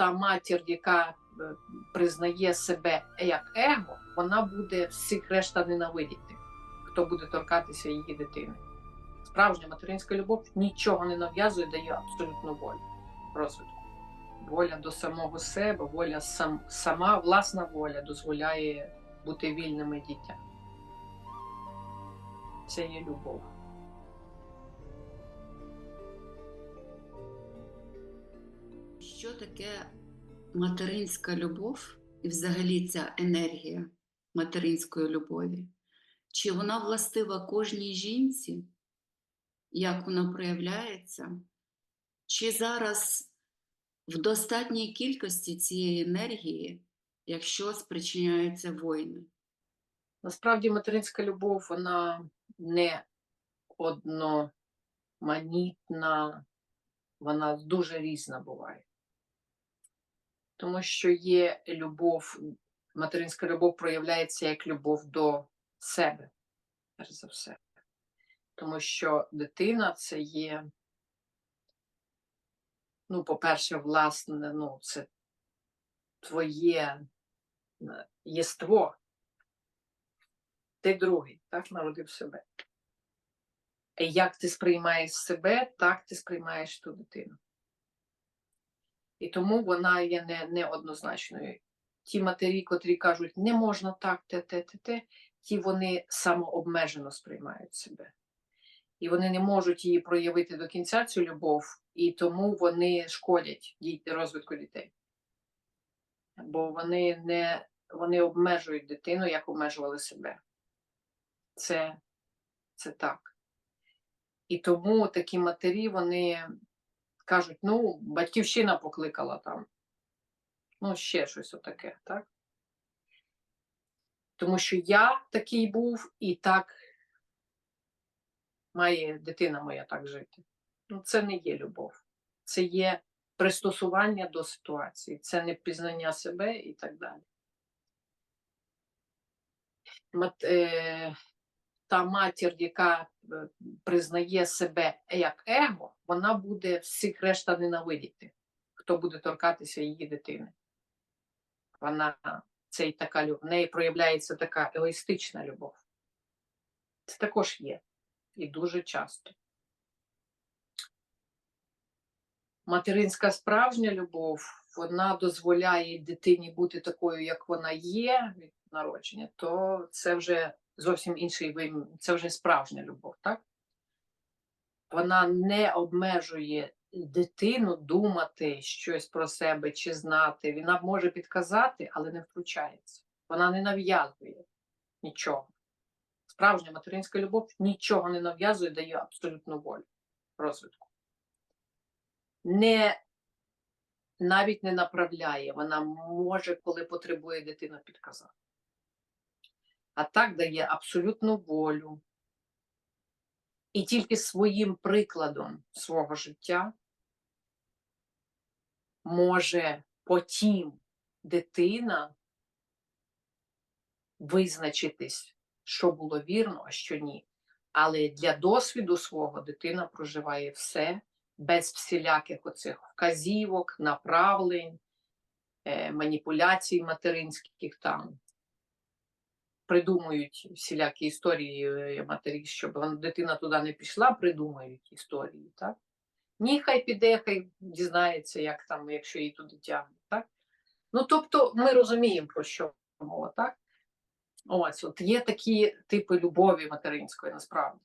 та матір, яка е, признає себе як его, вона буде всіх решта ненавидіти, хто буде торкатися її дитини. Справжня материнська любов нічого не нав'язує, дає абсолютну волю розвитку. Воля до самого себе, воля сам, сама власна воля дозволяє бути вільними дітям. Це є любов. Що таке материнська любов і взагалі ця енергія материнської любові? Чи вона властива кожній жінці? Як вона проявляється? Чи зараз в достатній кількості цієї енергії, якщо спричиняються воїни? Насправді материнська любов вона не одноманітна, вона дуже різна буває. Тому що є любов, материнська любов проявляється як любов до себе, перш за все. Тому що дитина це є, ну, по-перше, власне, ну, це твоє е, єство. Ти другий, так, народив себе. І як ти сприймаєш себе, так ти сприймаєш ту дитину. І тому вона є не, неоднозначною. Ті матері, котрі кажуть, не можна так, те, те, те, те, ті вони самообмежено сприймають себе. І вони не можуть її проявити до кінця цю любов, і тому вони шкодять розвитку дітей. Бо вони не вони обмежують дитину, як обмежували себе. Це, це так. І тому такі матері, вони кажуть, ну, батьківщина покликала там. Ну, ще щось отаке, так? Тому що я такий був, і так має дитина моя так жити. Ну, це не є любов. Це є пристосування до ситуації, це не пізнання себе і так далі. Мат, е, та матір, яка е, признає себе як его, вона буде всіх решта ненавидіти, хто буде торкатися її дитини. Вона це і така в неї проявляється така егоїстична любов. Це також є і дуже часто. Материнська справжня любов, вона дозволяє дитині бути такою, як вона є від народження, то це вже зовсім інший вимір, це вже справжня любов, так? Вона не обмежує дитину думати щось про себе чи знати. Вона може підказати, але не втручається. Вона не нав'язує нічого. Справжня материнська любов нічого не нав'язує, дає абсолютну волю розвитку. Не навіть не направляє, вона може, коли потребує дитина, підказати. А так дає абсолютну волю. І тільки своїм прикладом свого життя може потім дитина визначитись, що було вірно, а що ні. Але для досвіду свого дитина проживає все без всіляких оцих вказівок, направлень, е, маніпуляцій материнських там. Придумують всілякі історії е, матері, щоб дитина туди не пішла, придумують історії, так? Ні, хай піде, хай дізнається, як там, якщо її туди тягнуть, так? Ну, тобто, ми розуміємо, про що мова, так? Ось, от є такі типи любові материнської насправді.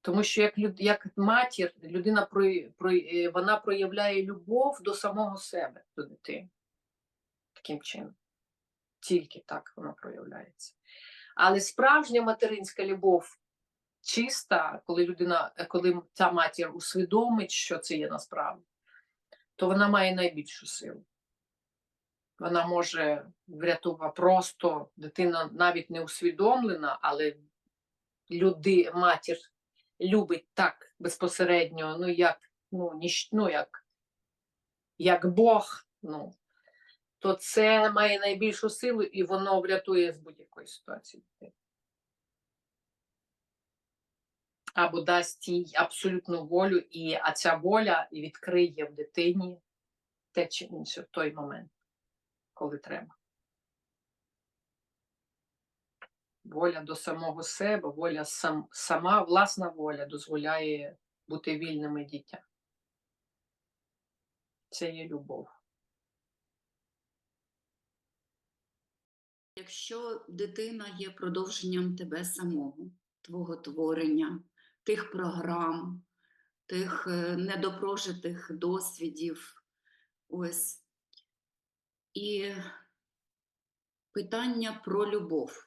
Тому що як, як матір, людина про, про, е, вона проявляє любов до самого себе, до дитини. Таким чином. Тільки так вона проявляється. Але справжня материнська любов чиста, коли людина, коли ця матір усвідомить, що це є насправді, то вона має найбільшу силу. Вона може врятувати просто дитина навіть не усвідомлена, але люди, матір любить так безпосередньо, ну як, ну, ніж, ну, як, як Бог, ну, то це має найбільшу силу і воно врятує з будь-якої ситуації. Або дасть їй абсолютну волю, і, а ця воля відкриє в дитині те чи інше в той момент, коли треба. Воля до самого себе, воля сам, сама власна воля дозволяє бути вільними дітям. Це є любов. Якщо дитина є продовженням тебе самого, твого творення, тих програм, тих е, недопрожитих досвідів, ось. І питання про любов.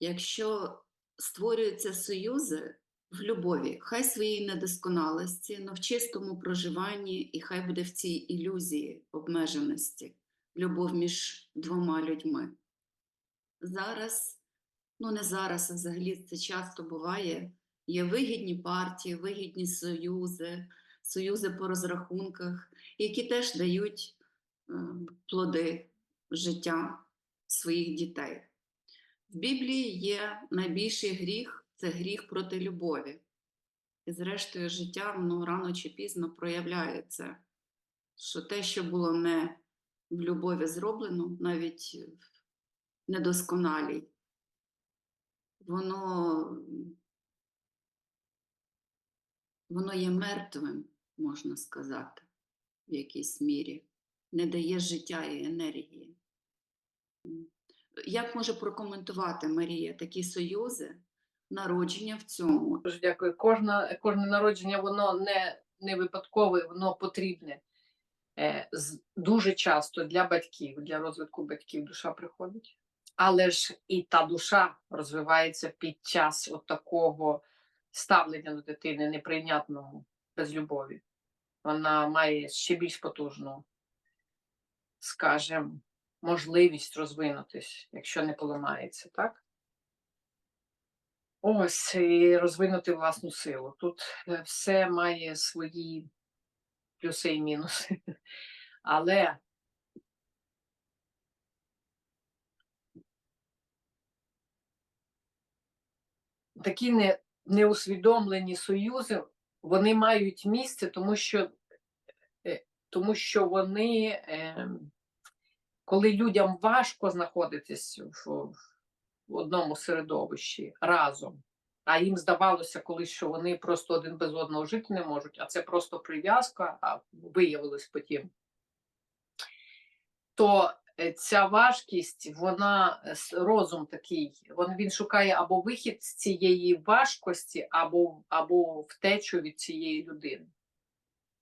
Якщо створюються союзи в любові, хай своїй недосконалості, но в чистому проживанні, і хай буде в цій ілюзії обмеженості любов між двома людьми. Зараз, ну не зараз, а взагалі це часто буває. Є вигідні партії, вигідні союзи, союзи по розрахунках, які теж дають е, плоди життя своїх дітей. В Біблії є найбільший гріх це гріх проти любові. І, зрештою, життя воно рано чи пізно проявляється, що те, що було не в любові зроблено, навіть недосконалій, воно, воно є мертвим, можна сказати, в якійсь мірі, не дає життя і енергії. Як може прокоментувати Марія такі союзи, народження в цьому? Дякую. Кожна, кожне народження, воно не, не випадкове, воно потрібне. Е, дуже часто для батьків, для розвитку батьків душа приходить. Але ж і та душа розвивається під час от такого ставлення до дитини неприйнятного без любові. Вона має ще більш потужну, скажімо, можливість розвинутись, якщо не поламається, так? Ось і розвинути власну силу. Тут е, все має свої плюси і мінуси. Але такі не, неусвідомлені союзи, вони мають місце, тому що, е, тому що вони, е, коли людям важко знаходитись в, в одному середовищі разом, а їм здавалося колись, що вони просто один без одного жити не можуть, а це просто прив'язка, а виявилось потім. То е, ця важкість, вона е, розум такий, він, він шукає або вихід з цієї важкості, або, або втечу від цієї людини.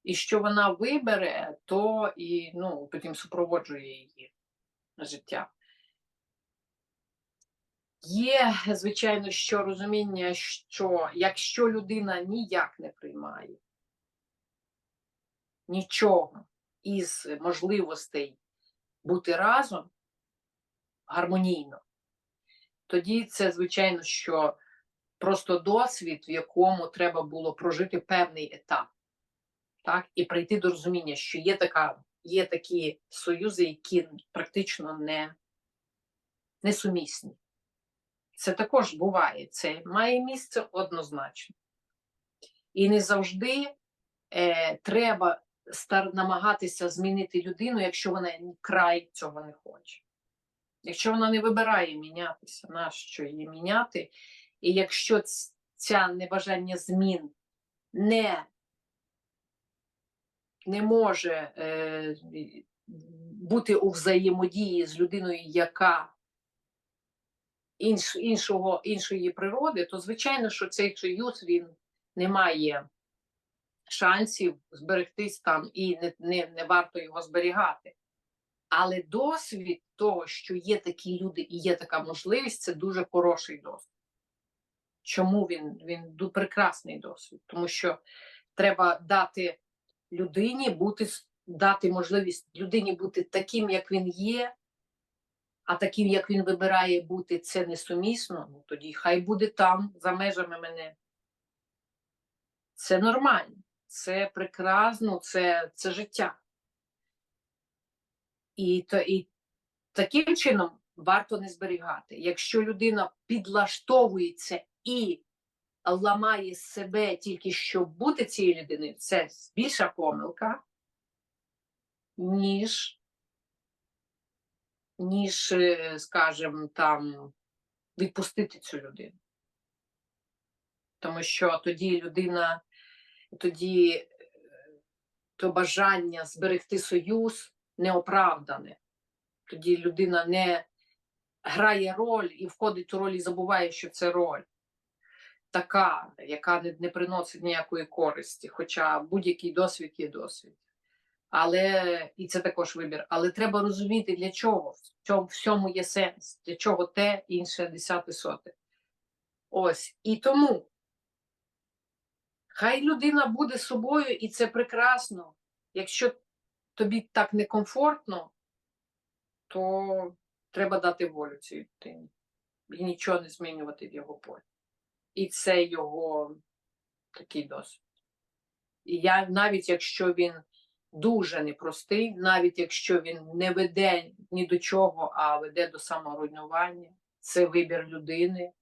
І що вона вибере, то і ну, потім супроводжує її життя. Є, звичайно, що розуміння, що якщо людина ніяк не приймає нічого із можливостей бути разом гармонійно, тоді це, звичайно, що просто досвід, в якому треба було прожити певний етап, так, і прийти до розуміння, що є, така, є такі союзи, які практично не, несумісні. Це також буває, це має місце однозначно. І не завжди е, треба стар, намагатися змінити людину, якщо вона край цього не хоче. Якщо вона не вибирає мінятися, нащо її міняти? І якщо ця небажання змін не, не може е, бути у взаємодії з людиною, яка інш, іншого, іншої природи, то звичайно, що цей союз він не має шансів зберегтись там і не, не, не варто його зберігати. Але досвід того, що є такі люди і є така можливість, це дуже хороший досвід. Чому він? Він прекрасний досвід, тому що треба дати людині бути, дати можливість людині бути таким, як він є, а таким, як він вибирає бути, це несумісно, ну тоді хай буде там, за межами мене. Це нормально, це прекрасно, це, це життя. І, то, і таким чином варто не зберігати. Якщо людина підлаштовується і ламає себе тільки щоб бути цією людиною, це більша помилка. ніж, ніж, скажімо, там відпустити цю людину. Тому що тоді людина, тоді е, то бажання зберегти союз неоправдане. Тоді людина не грає роль і входить у роль і забуває, що це роль така, яка не, не приносить ніякої користі, хоча будь-який досвід є досвід. Але і це також вибір. Але треба розуміти, для чого в цьому всьому є сенс, для чого те, інше, десяте, соте. Ось. І тому хай людина буде собою, і це прекрасно. Якщо тобі так некомфортно, то треба дати волю цій дитині і нічого не змінювати в його полі. І це його такий досвід. І я навіть якщо він дуже непростий, навіть якщо він не веде ні до чого, а веде до саморуйнування, це вибір людини.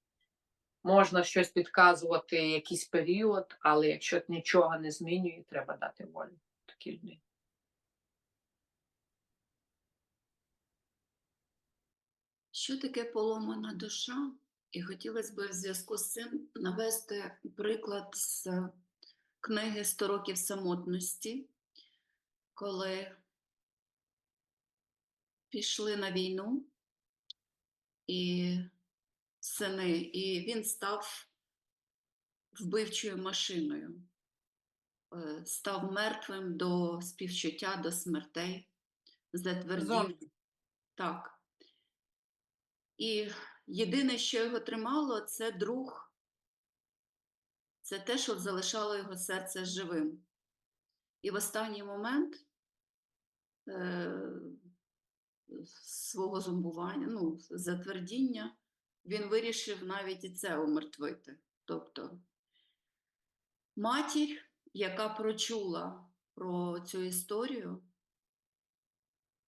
Можна щось підказувати якийсь період, але якщо нічого не змінює, треба дати волю такій людині. Що таке поломана душа? І хотілося б в зв'язку з цим навести приклад з книги «100 років самотності, коли пішли на війну і сини, і він став вбивчою машиною, е, став мертвим до співчуття, до смертей, затвердів. Так. І єдине, що його тримало, це друг. Це те, що залишало його серце живим. І в останній момент е, свого зомбування, ну, затвердіння, він вирішив навіть і це умертвити. Тобто матір, яка прочула про цю історію,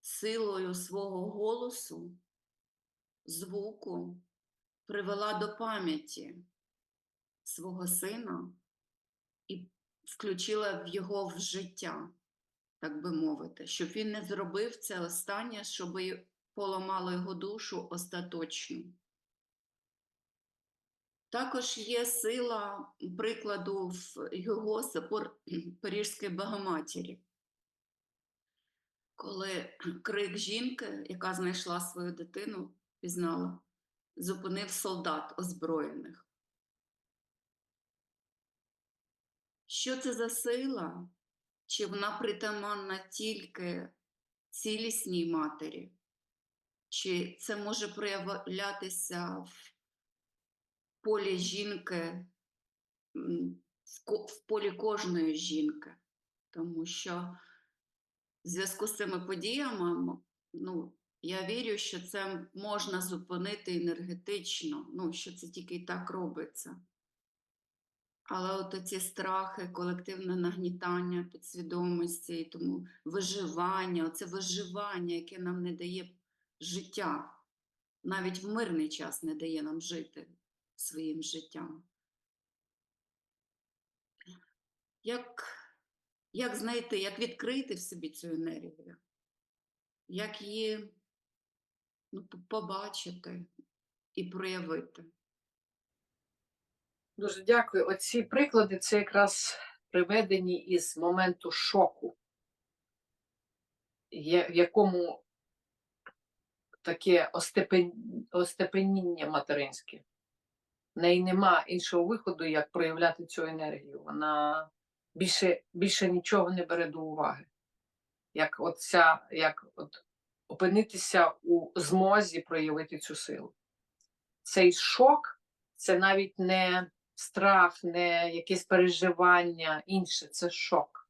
силою свого голосу, звуку привела до пам'яті свого сина включила в його в життя, так би мовити, щоб він не зробив це останнє, щоб поламало його душу остаточно. Також є сила прикладу в його собор Парижської Богоматері, коли крик жінки, яка знайшла свою дитину, пізнала, зупинив солдат озброєних. Що це за сила? Чи вона притаманна тільки цілісній матері? Чи це може проявлятися в полі жінки, в полі кожної жінки? Тому що в зв'язку з цими подіями, ну, я вірю, що це можна зупинити енергетично, ну, що це тільки і так робиться. Але от ці страхи, колективне нагнітання підсвідомості, і тому виживання, оце виживання, яке нам не дає життя, навіть в мирний час не дає нам жити своїм життям. Як, як знайти, як відкрити в собі цю енергію? Як її ну, побачити і проявити? Дуже дякую. Оці приклади це якраз приведені із моменту шоку, в якому таке остепен... остепеніння материнське. В неї нема іншого виходу, як проявляти цю енергію. Вона більше, більше нічого не бере до уваги. Як от як от опинитися у змозі проявити цю силу. Цей шок це навіть не страх, не якесь переживання інше, це шок.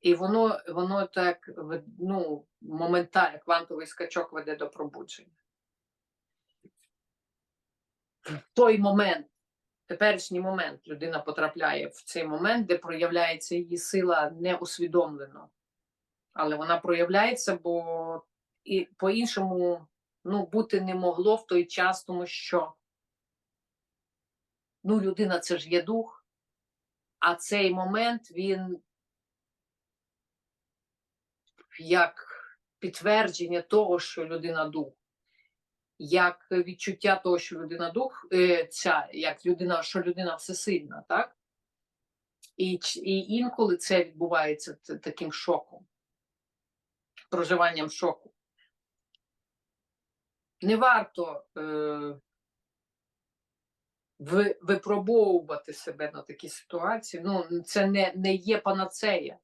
І воно, воно так ну, моментально, квантовий скачок веде до пробудження. В той момент, теперішній момент, людина потрапляє в цей момент, де проявляється її сила неусвідомлено. Але вона проявляється, бо і по-іншому ну, бути не могло в той час, тому що ну, людина це ж є дух, а цей момент він як підтвердження того, що людина дух, як відчуття того, що людина дух, е, ця, як людина, що людина всесильна, так? І, і інколи це відбувається таким шоком, проживанням шоку. Не варто е, випробовувати себе на такі ситуації. Ну, це не, не є панацея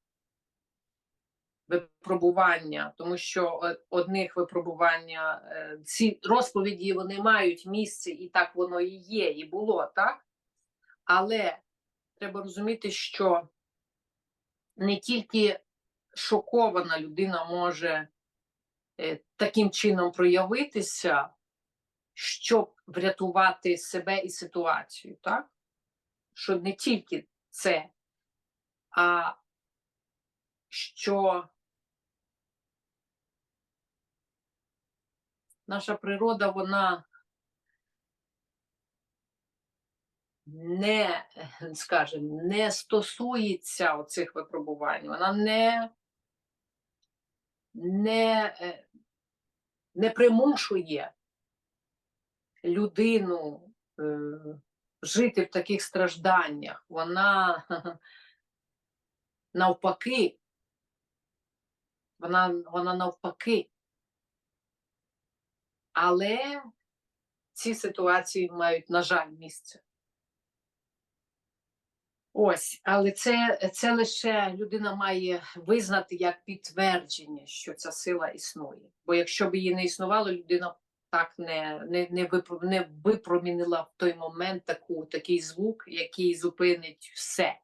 випробування, тому що одних випробування, е, ці розповіді вони мають місце, і так воно і є, і було, так? Але треба розуміти, що не тільки шокована людина може е, таким чином проявитися, щоб врятувати себе і ситуацію, так? Що не тільки це, а що наша природа, вона не, скажімо, не стосується оцих випробувань. Вона не, не, е, не примушує людину е, жити в таких стражданнях. Вона навпаки, вона, вона навпаки. Але ці ситуації мають, на жаль, місце. Ось, але це, це лише людина має визнати як підтвердження, що ця сила існує. Бо якщо б її не існувало, людина так не, не, не, випро- не випромінила в той момент таку, такий звук, який зупинить все.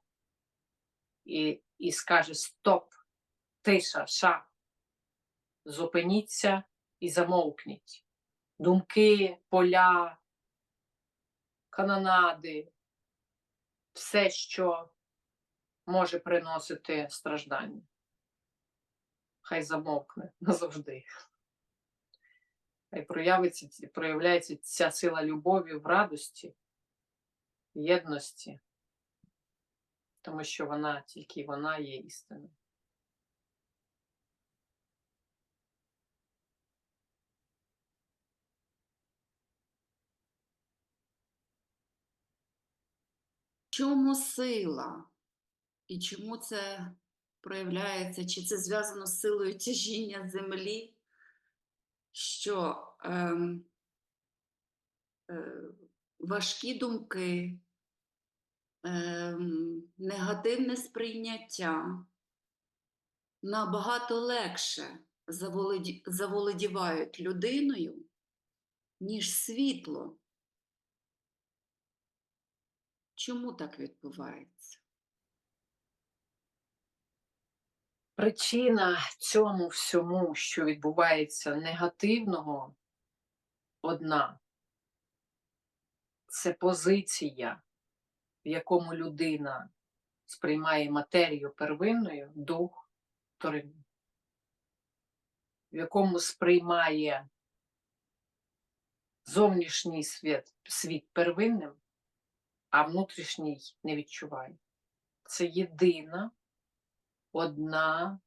І, і скаже: Стоп, тиша, ша, зупиніться і замовкніть. Думки, поля, канонади, все, що може приносити страждання. Хай замовкне назавжди. Хай проявиться, проявляється ця сила любові в радості, єдності, тому що вона тільки вона є істиною. Чому сила? І чому це проявляється? Чи це зв'язано з силою тяжіння землі? Що ем, е, важкі думки, ем, негативне сприйняття набагато легше заволоді- заволодівають людиною, ніж світло. Чому так відбувається? Причина цьому всьому, що відбувається негативного, одна це позиція, в якому людина сприймає матерію первинною, дух вторинною, в якому сприймає зовнішній світ, світ первинним, а внутрішній не відчуває. Це єдина одна,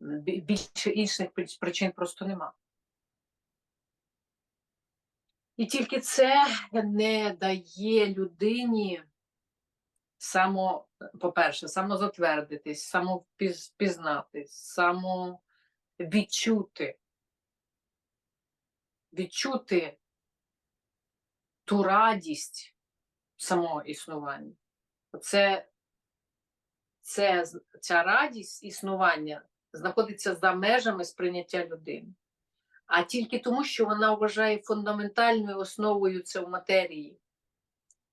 більше інших причин просто нема. І тільки це не дає людині само, по-перше, самозатвердитись, самопізнатись, самовідчути, відчути ту радість самого існування. Це це, ця радість існування знаходиться за межами сприйняття людини. А тільки тому, що вона вважає фундаментальною основою це в матерії.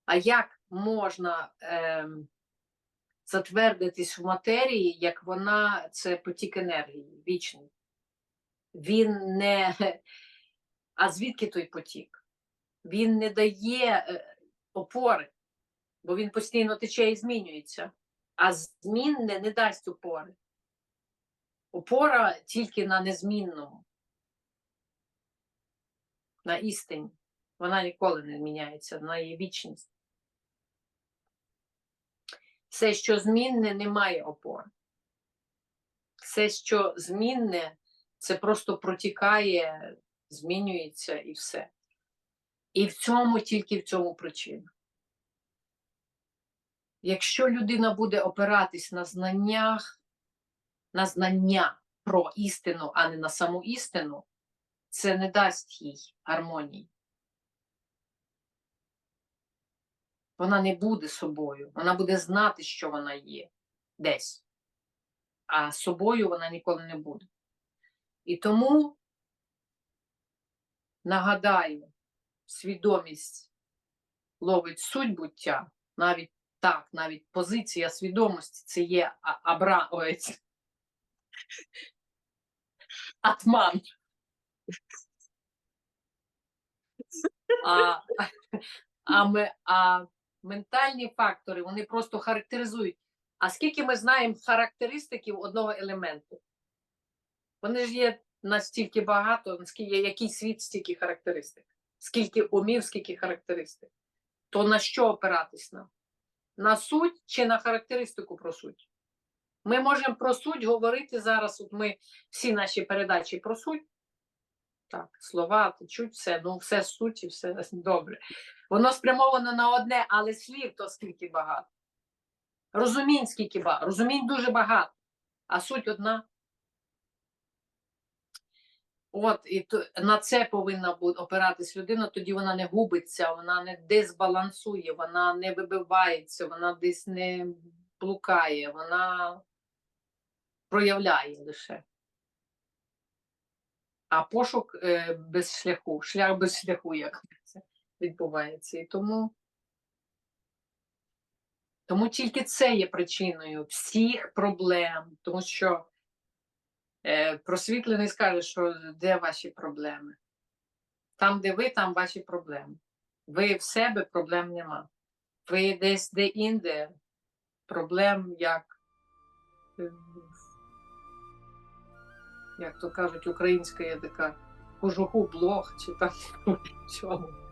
А як можна ем, затвердитись в матерії, як вона це потік енергії, вічний? Він не. А звідки той потік? Він не дає е, опори, бо він постійно тече і змінюється а змінне не дасть опори. Опора тільки на незмінному, на істині. Вона ніколи не зміняється, вона є вічність. Все, що змінне, не має опори. все, що змінне, це просто протікає, змінюється і все. І в цьому тільки в цьому причина. Якщо людина буде опиратись на знаннях, на знання про істину, а не на саму істину, це не дасть їй гармонії. Вона не буде собою, вона буде знати, що вона є десь, а собою вона ніколи не буде. І тому нагадаю, свідомість ловить суть буття, навіть так, навіть позиція свідомості це є абра... ой, атман. А, а, ми, а ментальні фактори вони просто характеризують. А скільки ми знаємо характеристиків одного елементу? Вони ж є настільки багато, наскільки який світ, стільки характеристик. Скільки умів, скільки характеристик. То на що опиратись нам? На суть чи на характеристику про суть? Ми можемо про суть говорити зараз. От ми всі наші передачі про суть. Так, слова течуть, все, ну все суть і все добре. Воно спрямовано на одне, але слів то скільки багато. Розумінь скільки багато. Розумінь дуже багато, а суть одна. От, і то, на це повинна бути опиратись людина, тоді вона не губиться, вона не дезбалансує, вона не вибивається, вона десь не блукає, вона проявляє лише. А пошук е, без шляху, шлях без шляху, як це відбувається. І тому, тому тільки це є причиною всіх проблем, тому що просвітлений скаже, що де ваші проблеми? Там, де ви, там ваші проблеми. Ви в себе проблем нема. Ви десь де-інде проблем як, е, як то кажуть, українська є така кожуху блог чи там чому.